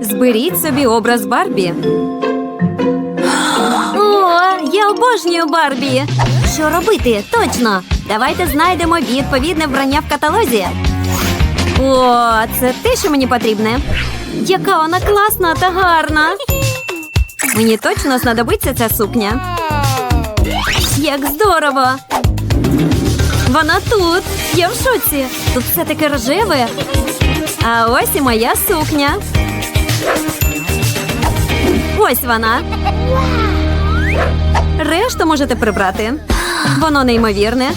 Зберіть собі образ Барбі. О, я обожнюю Барбі. Що робити? Точно. Давайте знайдемо відповідне вбрання в каталозі. О, це те, що мені потрібне. Яка вона класна та гарна. Мені точно знадобиться ця сукня. Як здорово! Вона тут. Я в шоці. Тут все таке рожеве. А ось і моя сукня. Ось вона. Решту можете прибрати. Воно неймовірне.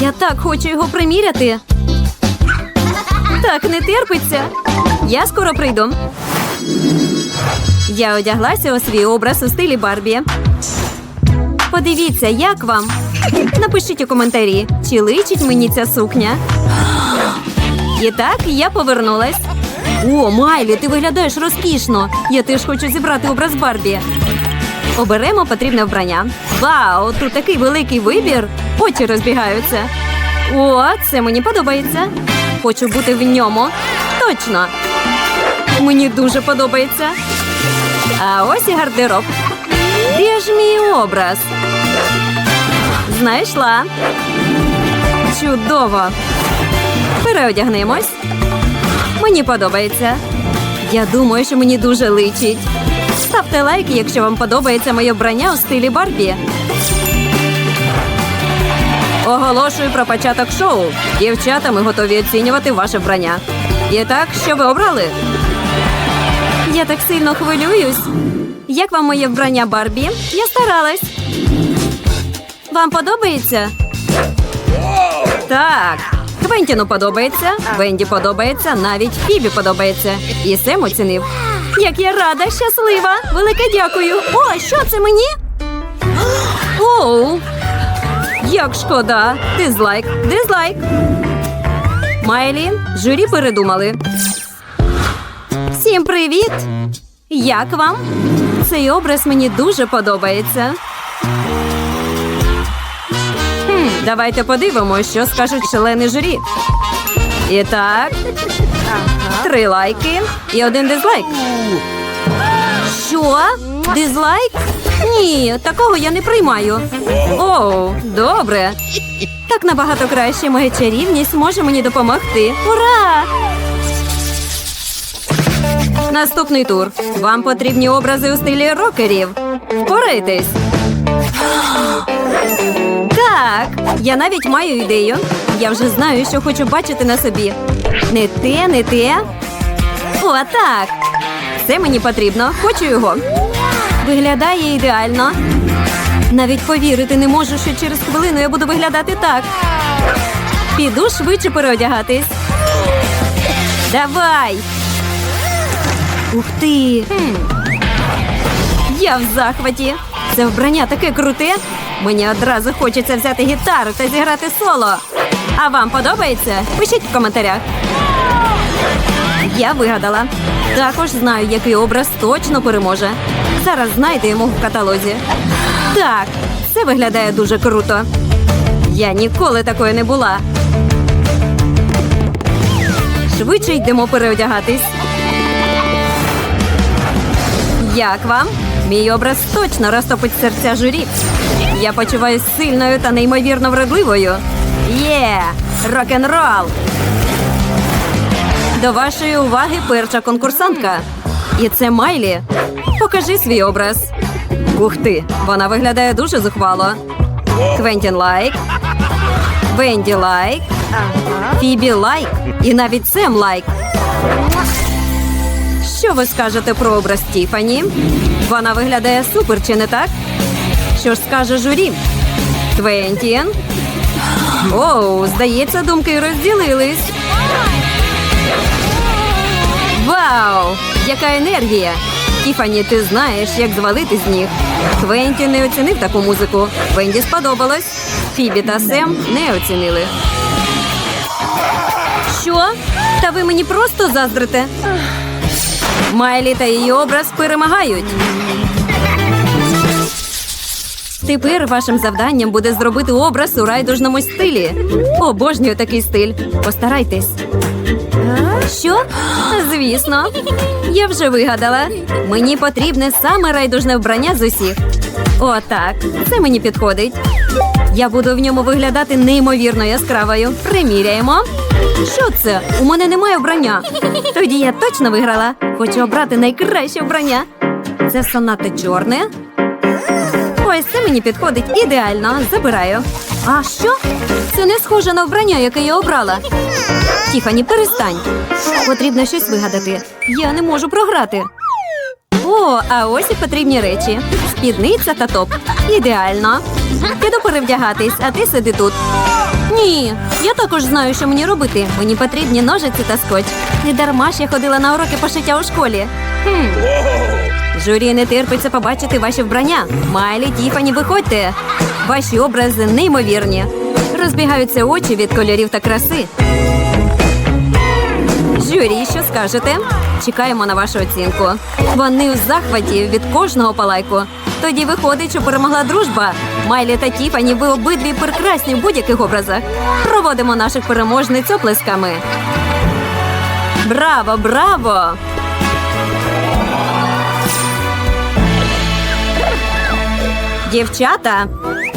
Я так хочу його приміряти. Так, не терпиться. Я скоро прийду. Я одяглася у свій образ у стилі Барбі. Подивіться, як вам. Напишіть у коментарі, чи личить мені ця сукня. І так я повернулась. О, Майлі, ти виглядаєш розкішно. Я теж хочу зібрати образ Барбі. Оберемо потрібне вбрання. Вау, тут такий великий вибір. Очі розбігаються. О, це мені подобається. Хочу бути в ньому. Точно. Мені дуже подобається. А ось і гардероб. Де ж мій образ? Знайшла. Чудово. Переодягнемось. Мені подобається. Я думаю, що мені дуже личить. Ставте лайки, якщо вам подобається моє вбрання у стилі Барбі. Оголошую про початок шоу. Дівчата, ми готові оцінювати ваше вбрання. І так, що ви обрали? Я так сильно хвилююсь. Як вам моє вбрання Барбі? Я старалась. Вам подобається? Так. Квентіну подобається, Венді подобається, навіть Фібі подобається. І Сем оцінив. Як я рада, щаслива! Велике дякую. О, що це мені? Оу. Як шкода. Дизлайк, дизлайк. Майлі, журі передумали. Всім привіт! Як вам? Цей образ мені дуже подобається. Давайте подивимося, що скажуть члени журі. І так, три лайки і один дизлайк. Що? Дизлайк? Ні, такого я не приймаю. Оу, добре. Так набагато краще моя чарівність може мені допомогти. Ура! Наступний тур. Вам потрібні образи у стилі рокерів. Впорайтесь. Так, я навіть маю ідею. Я вже знаю, що хочу бачити на собі. Не те, не те. О, так. Це мені потрібно. Хочу його. Виглядає ідеально. Навіть повірити не можу, що через хвилину я буду виглядати так. Піду швидше переодягатись. Давай. Ух ти! Я в захваті. Це вбрання таке круте. Мені одразу хочеться взяти гітару та зіграти соло. А вам подобається? Пишіть в коментарях. Я вигадала. Також знаю, який образ точно переможе. Зараз знайдемо в каталозі. Так, це виглядає дуже круто. Я ніколи такої не була. Швидше йдемо переодягатись. Як вам? Мій образ точно розтопить серця журі. Я почуваюсь сильною та неймовірно вродливою. Є! Рок-н-рол! До вашої уваги перша конкурсантка. І це Майлі. Покажи свій образ. Ух ти! Вона виглядає дуже зухвало. Квентін лайк. Венді лайк. Фібі лайк. І навіть Сем лайк. Що ви скажете про образ Тіфані? Вона виглядає супер, чи не так? Що ж скаже журі? Квентін? Оу, здається, думки розділились. Вау! Яка енергія! Тіфані, ти знаєш, як звалити з ніг. Квентін не оцінив таку музику. Венді сподобалось. Фібі та Сем не оцінили. Що? Та ви мені просто заздрите? Майлі та її образ перемагають. Тепер вашим завданням буде зробити образ у райдужному стилі. Обожнюю такий стиль. Постарайтесь. Що? Звісно, я вже вигадала. Мені потрібне саме райдужне вбрання з усіх. Отак, це мені підходить. Я буду в ньому виглядати неймовірно яскравою. Приміряємо. Що це? У мене немає вбрання. Тоді я точно виграла. Хочу обрати найкраще вбрання. Це сонате чорне. Ось це мені підходить ідеально. Забираю. А що? Це не схоже на вбрання, яке я обрала. Тіфані, перестань. Потрібно щось вигадати. Я не можу програти. О, а ось і потрібні речі: спідниця та топ. Ідеально. Піду перевдягатись, а ти сиди тут. Ні, я також знаю, що мені робити. Мені потрібні ножиці та скотч. Не дарма ж я ходила на уроки пошиття у школі. Хм. Журі не терпиться побачити ваші вбрання. Майлі, Тіфані, виходьте. Ваші образи неймовірні. Розбігаються очі від кольорів та краси. Журі, що скажете? Чекаємо на вашу оцінку. Вони у захваті від кожного палайку. Тоді виходить, що перемогла дружба. Майлі та Тіфані, ви обидві прекрасні в будь-яких образах. Проводимо наших переможниць оплесками. Браво, браво! Дівчата,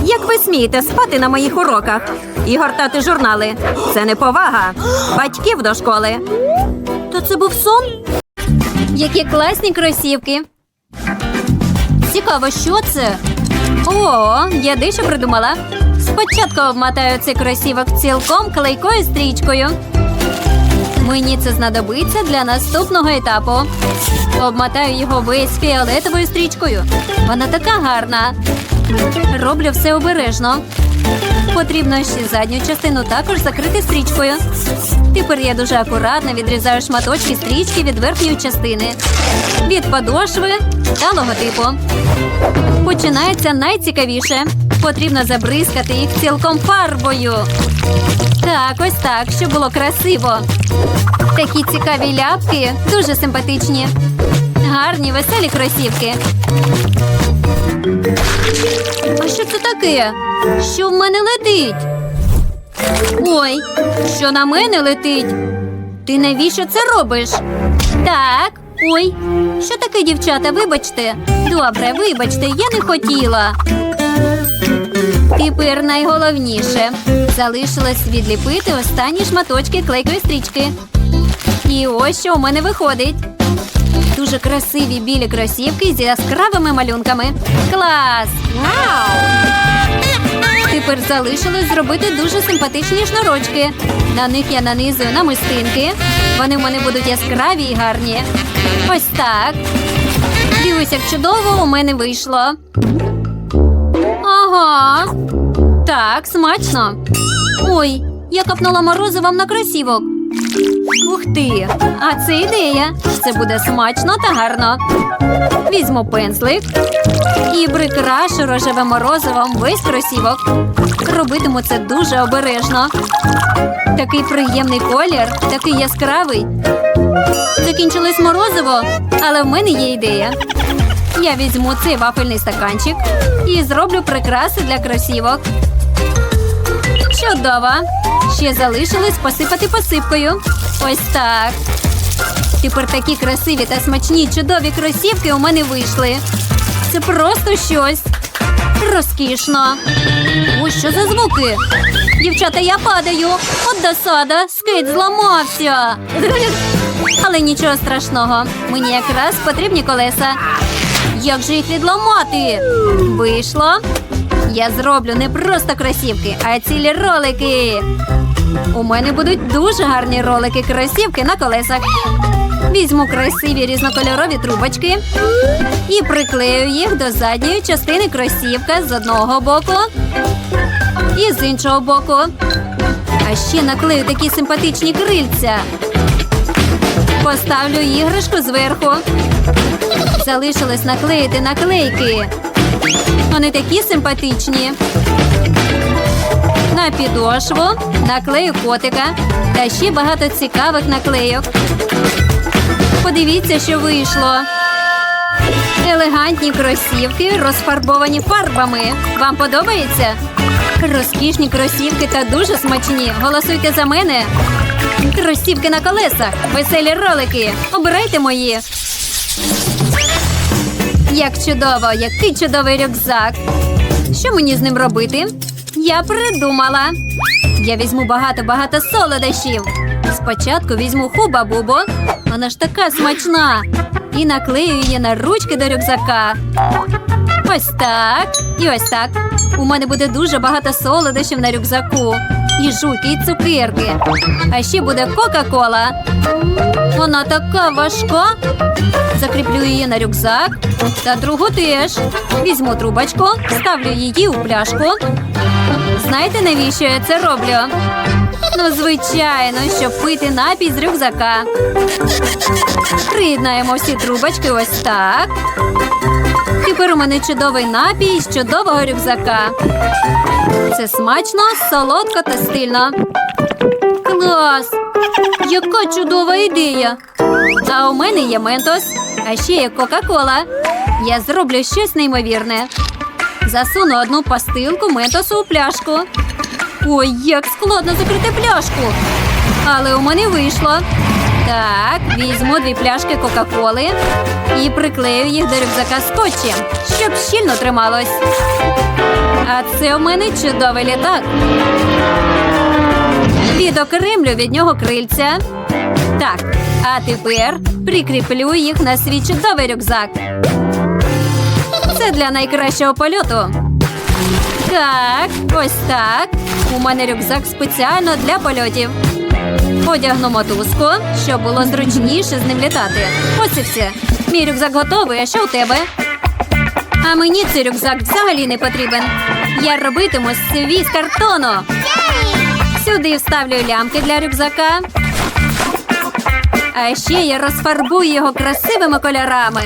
як ви смієте спати на моїх уроках і гортати журнали? Це не повага. Батьків до школи. То це був сон? Які класні кросівки. Цікаво, що це? О, я дещо придумала. Спочатку обмотаю цей кросівок цілком клейкою стрічкою. Мені це знадобиться для наступного етапу. Обмотаю його весь фіолетовою стрічкою. Вона така гарна. Роблю все обережно. Потрібно ще задню частину також закрити стрічкою. Тепер я дуже акуратно відрізаю шматочки стрічки від верхньої частини, від подошви та логотипу. Починається найцікавіше. Потрібно забризкати їх цілком фарбою. Так, ось так, щоб було красиво. Такі цікаві ляпки, дуже симпатичні. Гарні, веселі кросівки. А що це таке? Що в мене летить? Ой, що на мене летить? Ти навіщо це робиш? Так, ой, що таке, дівчата? Вибачте. Добре, вибачте, я не хотіла. Тепер найголовніше. Залишилось відліпити останні шматочки клейкої стрічки. І ось що у мене виходить. Дуже красиві білі кросівки з яскравими малюнками. Клас! Вау! Тепер залишилось зробити дуже симпатичні шнурочки. На них я нанизую намистинки. Вони в мене будуть яскраві і гарні. Ось так. Дивись, як чудово у мене вийшло. Ага. Так, смачно. Ой, я капнула морозивом на кросівок. Ух ти! А це ідея. Це буде смачно та гарно. Візьму пензлик і прикрашу рожевим морозивом весь кросівок. Робитиму це дуже обережно. Такий приємний колір, такий яскравий. Закінчилось морозиво, але в мене є ідея. Я візьму цей вафельний стаканчик і зроблю прикраси для кросівок. Чудово! Ще залишилось посипати посипкою. Ось так. Тепер такі красиві та смачні чудові кросівки у мене вийшли. Це просто щось. Розкішно. Ось що за звуки. Дівчата, я падаю. От досада, скейт зламався. Але нічого страшного. Мені якраз потрібні колеса. Як же їх відламати? Вийшло. Я зроблю не просто кросівки, а цілі ролики. У мене будуть дуже гарні ролики кросівки на колесах. Візьму красиві різнокольорові трубочки і приклею їх до задньої частини кросівка з одного боку і з іншого боку. А ще наклею такі симпатичні крильця. Поставлю іграшку зверху. Залишилось наклеїти наклейки. Вони такі симпатичні. На підошву наклею котика та ще багато цікавих наклейок. Подивіться, що вийшло. Елегантні кросівки розфарбовані фарбами. Вам подобається? Розкішні кросівки та дуже смачні. Голосуйте за мене. Кросівки на колесах, веселі ролики. Обирайте мої. Як чудово, який чудовий рюкзак. Що мені з ним робити? Я придумала. Я візьму багато-багато солодощів. Спочатку візьму хуба-бубу. Вона ж така смачна. І наклею її на ручки до рюкзака. Ось так. І ось так. У мене буде дуже багато солодощів на рюкзаку. І жуйки, і цукерки. А ще буде Кока-Кола. Вона така важка. Закріплю її на рюкзак. Та другу теж. Візьму трубочку, ставлю її у пляшку. Знаєте, навіщо я це роблю? Ну, звичайно, щоб пити напій з рюкзака. Приєднаємо всі трубочки ось так. Тепер у мене чудовий напій з чудового рюкзака. Це смачно, солодко та стильно. Клас! Яка чудова ідея! А у мене є ментос, а ще є Кока-Кола. Я зроблю щось неймовірне. Засуну одну пастилку ментосу у пляшку. Ой, як складно закрити пляшку. Але у мене вийшло. Так, візьму дві пляшки Кока-Коли і приклею їх до рюкзака скотчем, щоб щільно трималось. А це у мене чудовий літак. Відокремлю від нього крильця. Так, а тепер прикріплю їх на свій чудовий рюкзак. Це для найкращого польоту. Так, ось так. У мене рюкзак спеціально для польотів. Одягну мотузку, щоб було зручніше з ним літати. Ось і все. Мій рюкзак готовий, а що у тебе? А мені цей рюкзак взагалі не потрібен. Я робитиму свій з картону. Сюди вставлю лямки для рюкзака. А ще я розфарбую його красивими кольорами.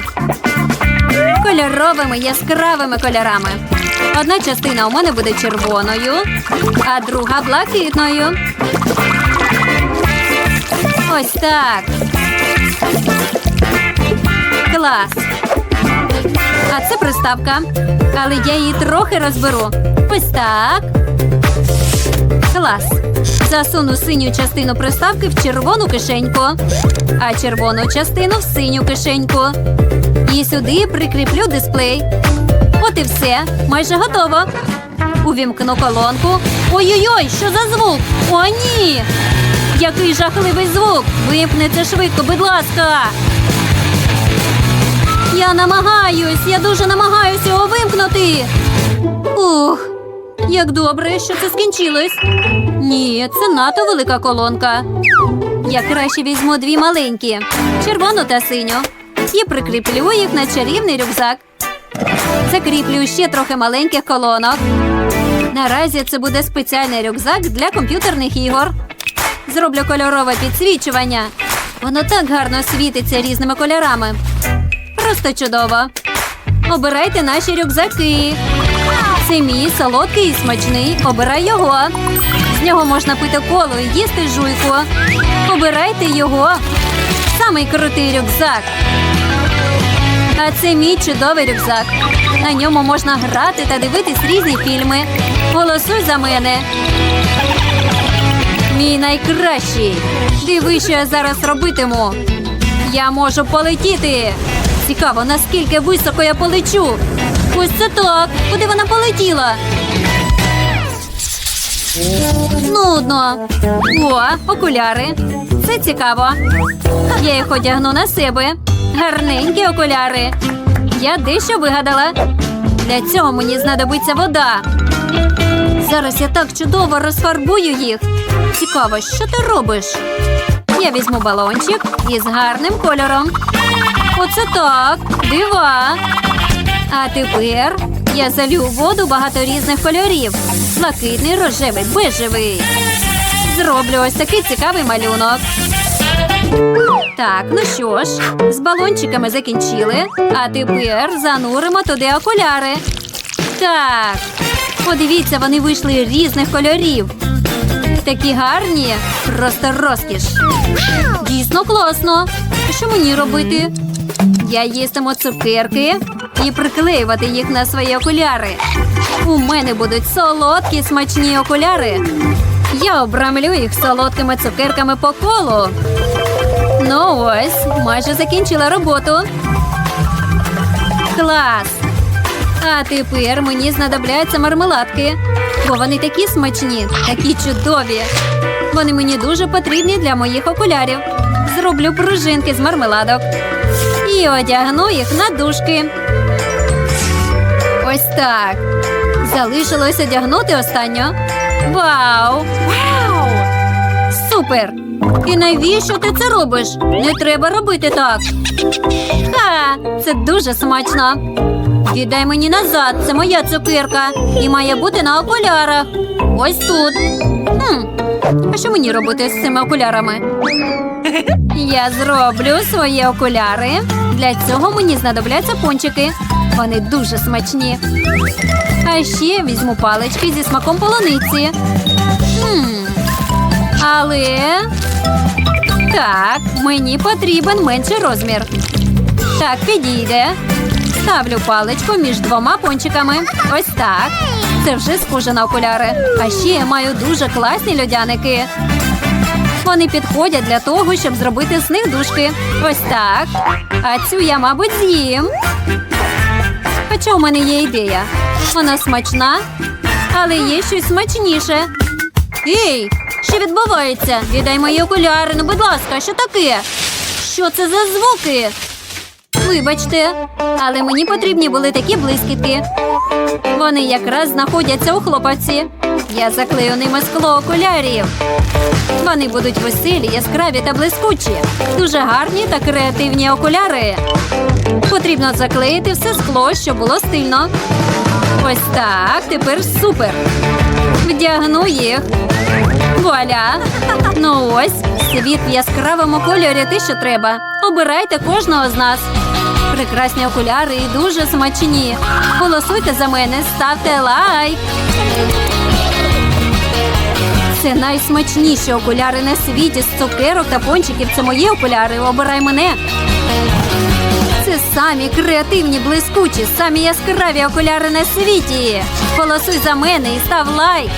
Кольоровими яскравими кольорами. Одна частина у мене буде червоною, а друга блакитною. Ось так. Клас. А це приставка. Але я її трохи розберу. Ось так. Клас. Засуну синю частину приставки в червону кишеньку, а червону частину в синю кишеньку. І сюди прикріплю дисплей. От і все. Майже готово. Увімкну колонку. Ой-ой-ой, що за звук? О, ні! Який жахливий звук! Вимкни це швидко, будь ласка. Я намагаюсь, я дуже намагаюся його вимкнути. Ух, як добре, що це скінчилось. Ні, це надто велика колонка. Я краще візьму дві маленькі червону та синю. І прикріплю їх на чарівний рюкзак. Закріплю ще трохи маленьких колонок. Наразі це буде спеціальний рюкзак для комп'ютерних ігор. Зроблю кольорове підсвічування. Воно так гарно світиться різними кольорами. Просто чудово. Обирайте наші рюкзаки. Це мій солодкий і смачний. Обирай його. З нього можна пити коло і їсти жуйку. Обирайте його. Самий крутий рюкзак. А це мій чудовий рюкзак. На ньому можна грати та дивитись різні фільми. Голосуй за мене. Мій найкращий. Диви, що я зараз робитиму. Я можу полетіти. Цікаво, наскільки високо я полечу. Ось це так. Куди вона полетіла? Нудно. О, окуляри. Це цікаво. Я їх одягну на себе. Гарненькі окуляри. Я дещо вигадала. Для цього мені знадобиться вода. Зараз я так чудово розфарбую їх. Цікаво, що ти робиш? Я візьму балончик із гарним кольором. Оце так, дива. А тепер я залю воду багато різних кольорів: блакитний, рожевий, бежевий. Зроблю ось такий цікавий малюнок. Так, ну що ж, з балончиками закінчили. А тепер зануримо туди окуляри. Так, подивіться, вони вийшли різних кольорів. Такі гарні, просто розкіш. Дійсно класно. Що мені робити? Я їстиму цукерки і приклеювати їх на свої окуляри. У мене будуть солодкі смачні окуляри. Я обрамлю їх солодкими цукерками по колу. Ну ось, майже закінчила роботу. Клас! А тепер мені знадобляться мармеладки, бо вони такі смачні, такі чудові. Вони мені дуже потрібні для моїх окулярів. Зроблю пружинки з мармеладок і одягну їх на дужки. Ось так. Залишилось одягнути останню. Вау! Вау! Супер! І навіщо ти це робиш? Не треба робити так. Ха! Це дуже смачно. Віддай мені назад, це моя цукерка. І має бути на окулярах. Ось тут. Хм. А що мені робити з цими окулярами? Я зроблю свої окуляри. Для цього мені знадобляться пончики. Вони дуже смачні. А ще візьму палички зі смаком полуниці. Хм. Але так, мені потрібен менший розмір. Так, підійде. Ставлю паличку між двома пончиками. Ось так. Це вже схоже на окуляри. А ще я маю дуже класні льодяники. Вони підходять для того, щоб зробити з них дужки. Ось так. А цю я, мабуть, з'їм. Хоча у мене є ідея. Вона смачна, але є щось смачніше. Ей, що відбувається? Віддай мої окуляри, ну будь ласка, що таке? Що це за звуки? Вибачте, але мені потрібні були такі блискітки. Вони якраз знаходяться у хлопавці. Я заклею ними скло окулярів. Вони будуть веселі, яскраві та блискучі. Дуже гарні та креативні окуляри. Потрібно заклеїти все скло, щоб було стильно. Ось так, тепер супер. Вдягну їх. Вуаля! Ну ось, світ в яскравому кольорі те, що треба. Обирайте кожного з нас. Прекрасні окуляри і дуже смачні. Голосуйте за мене, ставте лайк. Це найсмачніші окуляри на світі з цукерок та пончиків. Це мої окуляри. Обирай мене. Це самі креативні, блискучі, самі яскраві окуляри на світі. Голосуй за мене і став лайк.